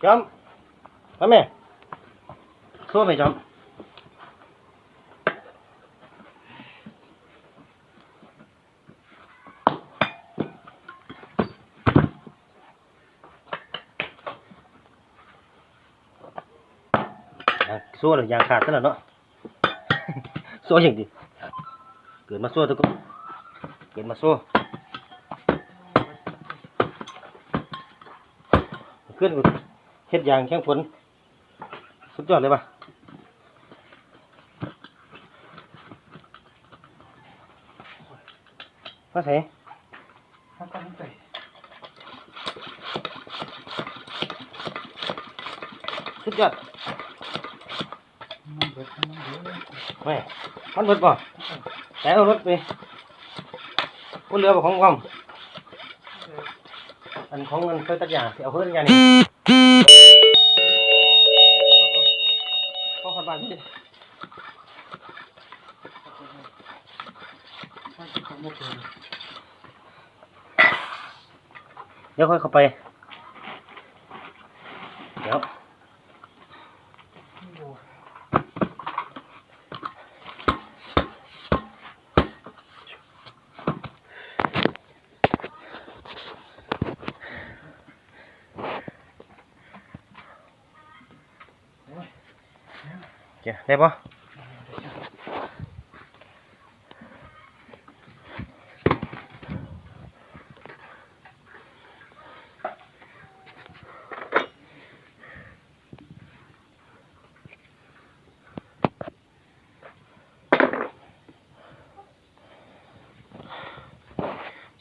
chấm chấm mẹ thua phải chấm à, xua được giang khạt rất là nó. Xua chỉnh đi, cửa mà xua tôi cũng cửa mà xua. Cướp เนาะสู้อย่างดีเกิดมาสู้ทุกคนเกิดมาสู้ขึ้นกูเฮ็ดยางแข้งผล สุดยอดเลยป่ะมาใส่ถ้าตั้งใจสุดยอดมันเบิดมันเบิดแม่มันเบิดป่ะแต่เอารถไปพุ่นเรือบ่ของความอันของเงินเคยตัดยางเอาเพิ่นยานี่ของขัน บ้านที่มันเดี๋ยวค่อยเข้าไป เดี๋ยว โอเคได้ป่ะ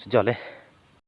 สุดยอดเลย